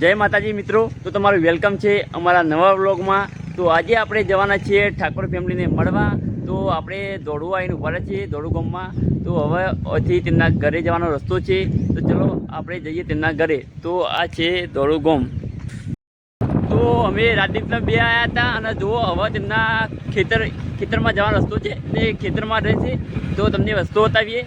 જય માતાજી મિત્રો, તો તમારું વેલકમ છે અમારા નવા વ્લોગમાં. તો આજે આપણે જવાના છીએ ઠાકોર ફેમિલીને મળવા. તો આપણે દોડવું આવીને ઊભા છીએ દોડુ ગામમાં. તો હવે અહીંથી તેમના ઘરે જવાનો રસ્તો છે. તો ચલો આપણે જઈએ તેમના ઘરે. તો આ છે દોડુ ગામ. તો અમે રાજદીપના બે આવ્યા હતા અને જુઓ હવે તેમના ખેતર ખેતરમાં જવાનો રસ્તો છે તે ખેતરમાં રહે છે. તો તમને રસ્તો બતાવીએ.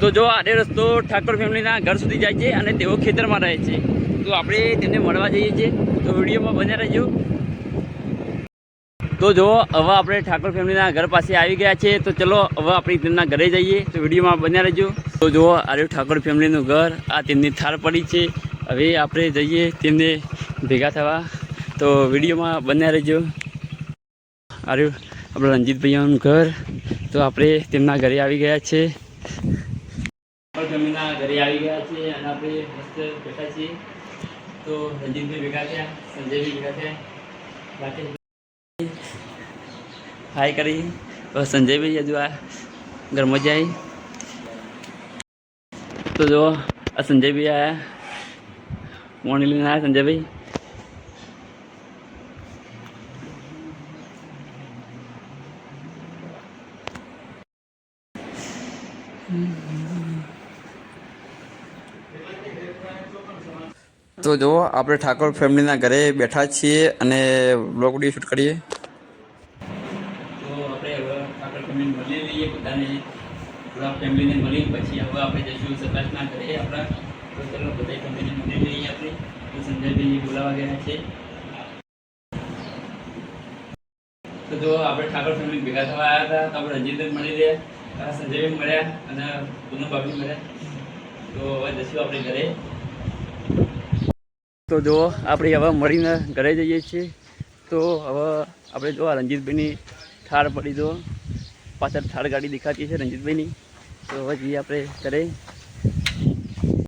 તો જો આડે રસ્તો ઠાકોર ફેમિલીના ઘર સુધી જાય છે અને તેઓ ખેતરમાં રહે છે. તો આપણે તેમને મળવા જઈએ છીએ. તો વિડીયોમાં બન્યા રહેજો. તો જો, હવે આપણે ઠાકોર ફેમિલીના ઘર પાસે આવી ગયા છે તો ચલો, હવે આપણે તેમના ઘરે જઈએ. તો વિડીયોમાં બન્યા રહેજો. તો જો આર્યું ઠાકોર ફેમિલીનું ઘર. આ તેમની થાર પડી છે. હવે આપણે જઈએ તેમને ભેગા થવા. તો વિડીયોમાં બન્યા રહેજો. આર્યું આપણે રણજીતભાઈનું ઘર. તો આપણે તેમના ઘરે આવી ગયા છે ઘરે આવી ગયા છે અને આપણે મસ્ત બેઠા છીએ. તો રંજીતભાઈ ભેગા થયા સંજયભાઈ ભેગા થયા. રાકેશભાઈ હાય કરી. સંજયભાઈ હજુ આ ઘરમાં જાય તો જો આ સંજયભાઈ આયા. મોર્નિંગ લઈને આવ્યા સંજયભાઈ તો જુઓ, આપણે ઠાકોર ફેમિલીના ઘરે બેઠા છીએ અને બ્લોગ વીડિયો શૂટ કરીએ. તો આપણે ઠાકોર ફેમિલી મળી લઈએ બધાને પૂરા ફેમિલીને મળી પછી હવે આપણે જઈશું સકાશના ઘરે આપણા. તો ચલો બધા ફેમિલી મળી લઈએ આપણે. તો સંજયભાઈ બોલાવા ગયા છે. તો જો આપણે ઠાકોર ફેમિલી ભેગા થવા આવ્યા હતા, તો આપણે રંજીતભાઈ મળી રહ્યા. સંજયભાઈ મળ્યા અને પૂનમ ભાભી મળ્યા. તો હવે જઈશું આપણે ઘરે. તો જો આપણે હવે મળીને ઘરે જઈએ છીએ. તો હવે આપણે જો રણજીતભાઈની થાળ પડી જો પાછળ થાળ ગાડી દેખાતી છે રણજીતભાઈની. તો હવે જઈએ આપણે ઘરે.